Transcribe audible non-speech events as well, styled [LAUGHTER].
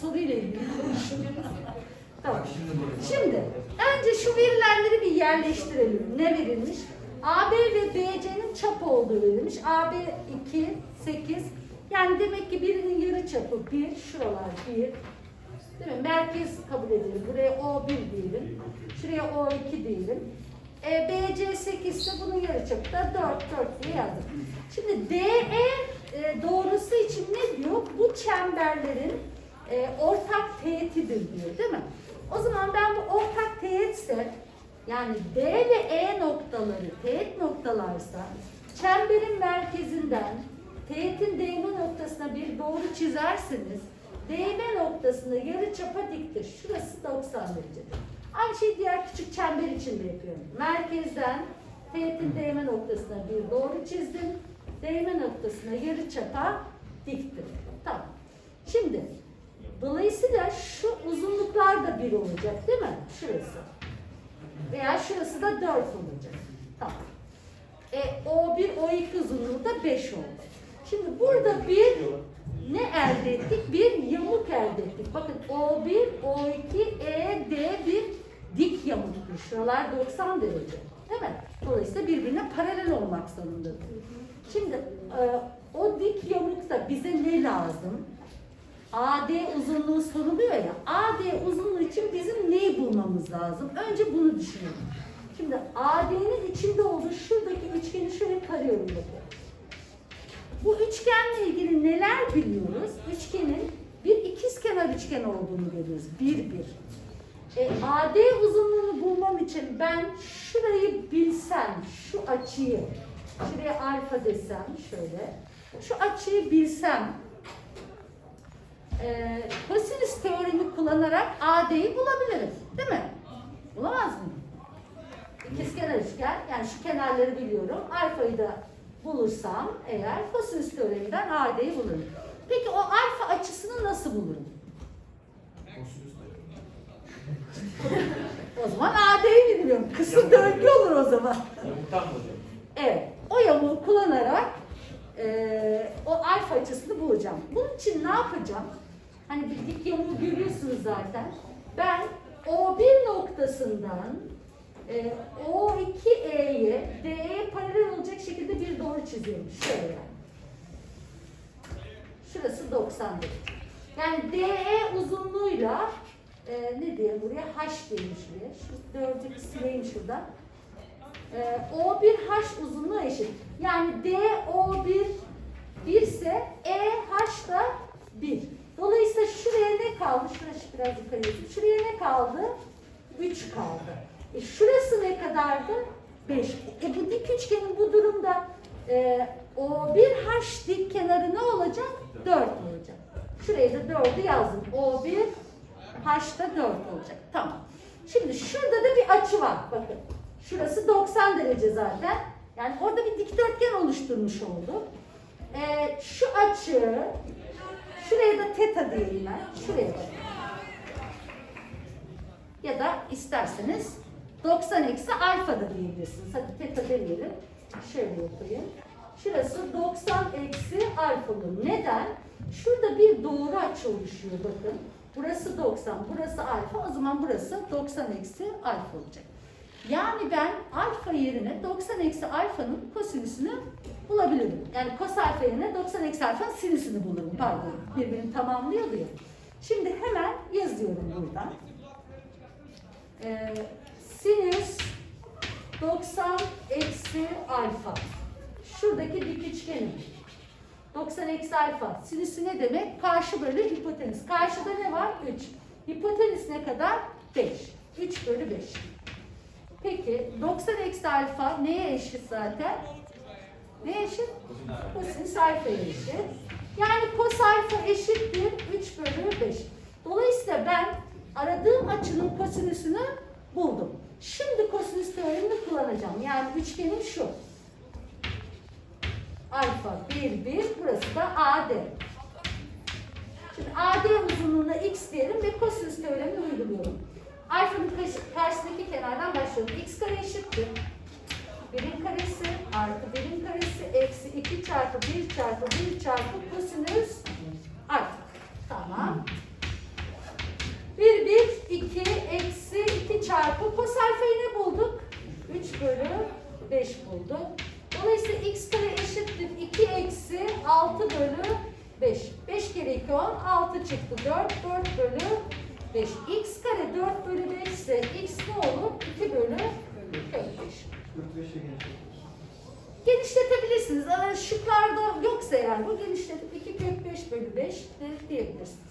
soruyla ilgili [LAUGHS] konuşuyoruz. tamam. Şimdi önce şu verilenleri bir yerleştirelim. Ne verilmiş? AB ve BC'nin çap olduğu verilmiş. AB 2, 8. Yani demek ki birinin yarı çapı 1, şuralar 1. Değil mi? Merkez kabul edelim. Buraya O1 diyelim. Şuraya O2 diyelim. E, BC 8 ise bunun yarı çapı da 4, 4 diye yazdık. Şimdi DE e, doğrusu için ne diyor? Bu çemberlerin e, ortak teğetidir diyor değil mi? O zaman ben bu ortak teğetse yani D ve E noktaları teğet noktalarsa çemberin merkezinden teğetin değme noktasına bir doğru çizerseniz değme noktasında yarı çapa diktir. Şurası 90 derecedir. Aynı şeyi diğer küçük çember için de yapıyorum. Merkezden teğetin değme noktasına bir doğru çizdim. Değme noktasına yarı çapa diktim. Tamam. Şimdi dolayısıyla şu uzunluklar da bir olacak değil mi? Şurası. Veya şurası da 4 olacak. Tamam. E, O1, O2 uzunluğu da 5 oldu. Şimdi burada bir ne elde ettik? Bir yamuk elde ettik. Bakın O1, O2, E, D bir dik yamuktur. Şuralar 90 derece. Değil mi? Dolayısıyla birbirine paralel olmak zorundadır. Şimdi e, o dik yamukta bize ne lazım? AD uzunluğu soruluyor ya. AD uzunluğu için bizim neyi bulmamız lazım? Önce bunu düşünelim. Şimdi AD'nin içinde olduğu şuradaki üçgeni şöyle karıyorum bakın. Bu üçgenle ilgili neler biliyoruz? Üçgenin bir ikizkenar üçgen olduğunu görüyoruz. Bir bir. E, AD uzunluğunu bulmam için ben şurayı bilsem, şu açıyı, şuraya alfa desem şöyle, şu açıyı bilsem, e, kosinüs teoremi kullanarak AD'yi bulabilirim. Değil mi? Bulamaz mıyım? İkizkenar üçgen, yani şu kenarları biliyorum. Alfayı da bulursam eğer kosinüs teoreminden AD'yi bulurum. Peki o alfa açısını nasıl bulurum? O zaman AD'yi bilmiyorum. Kısır döngü olur o zaman. Mı? Evet, o yamuğu kullanarak eee, o alfa açısını bulacağım. Bunun için ne yapacağım? Hani bir dik yamuğu görüyorsunuz zaten. Ben O1 noktasından eee, O2E'ye DE'ye paralel olacak şekilde bir doğru çiziyorum. Şöyle. Şurası 90 derece. Yani DE uzunluğuyla eee ne diyelim buraya H diyelim şuraya. Şu dördü sileyim şuradan. Ee, O1H uzunluğu eşit. Yani DO1 1 ise EH da 1. Dolayısıyla şuraya ne kaldı? Şurası biraz yukarı yazayım. Şuraya ne kaldı? 3 kaldı. E şurası ne kadardı? 5. E bu dik üçgenin bu durumda e, O1H dik kenarı ne olacak? 4 olacak. Şuraya da 4'ü yazdım. O1 H'da 4 olacak. Tamam. Şimdi şurada da bir açı var. Bakın. Şurası 90 derece zaten. Yani orada bir dikdörtgen oluşturmuş olduk. Ee, şu açı, şuraya da teta diyelim ben. Şuraya da. Ya da isterseniz 90 eksi alfa da diyebilirsiniz. Hadi teta demeyelim. Şöyle yapayım. Şurası 90 eksi alfa olur. Neden? Şurada bir doğru açı oluşuyor bakın. Burası 90, burası alfa. O zaman burası 90 eksi alfa olacak. Yani ben alfa yerine 90 eksi alfanın kosinüsünü bulabilirim. Yani kos alfa yerine 90 eksi alfanın sinüsünü bulurum. Pardon. Birbirini tamamlıyordu ya. Şimdi hemen yazıyorum buradan. Ee, sinüs 90 eksi alfa. Şuradaki dik üçgenim. 90 eksi alfa. Sinüsü ne demek? Karşı bölü hipotenüs. Karşıda ne var? 3. Hipotenüs ne kadar? 5. 3 bölü 5. Peki 90 eksi alfa neye eşit zaten? Ne eşit? Kosinüs alfaya eşit. Yani kos alfa eşittir 3 bölü 5. Dolayısıyla ben aradığım açının kosinüsünü buldum. Şimdi kosinüs teoremini kullanacağım. Yani üçgenim şu. Alfa 1, 1. Burası da AD. Şimdi AD uzunluğuna x diyelim ve kosinüs teoremini uyguluyorum. Alfanın karşı- karşısındaki kenardan başlıyorum. x kare eşittir. 1'in karesi artı 1'in karesi eksi 2 çarpı 1 çarpı 1 çarpı kosinüs alfa. Tamam. çarpı kos alfayı ne bulduk? 3 bölü 5 bulduk. Dolayısıyla x kare eşittir 2 eksi 6 bölü 5. 5 kere 2 10, 6 çıktı 4, 4 bölü 5. x kare 4 bölü 5 ise x ne olur? 2 bölü kök 5. Genişletebilirsiniz. Ama şıklarda yoksa eğer bu genişletip 2 kök 5 bölü 5 de diyebilirsiniz.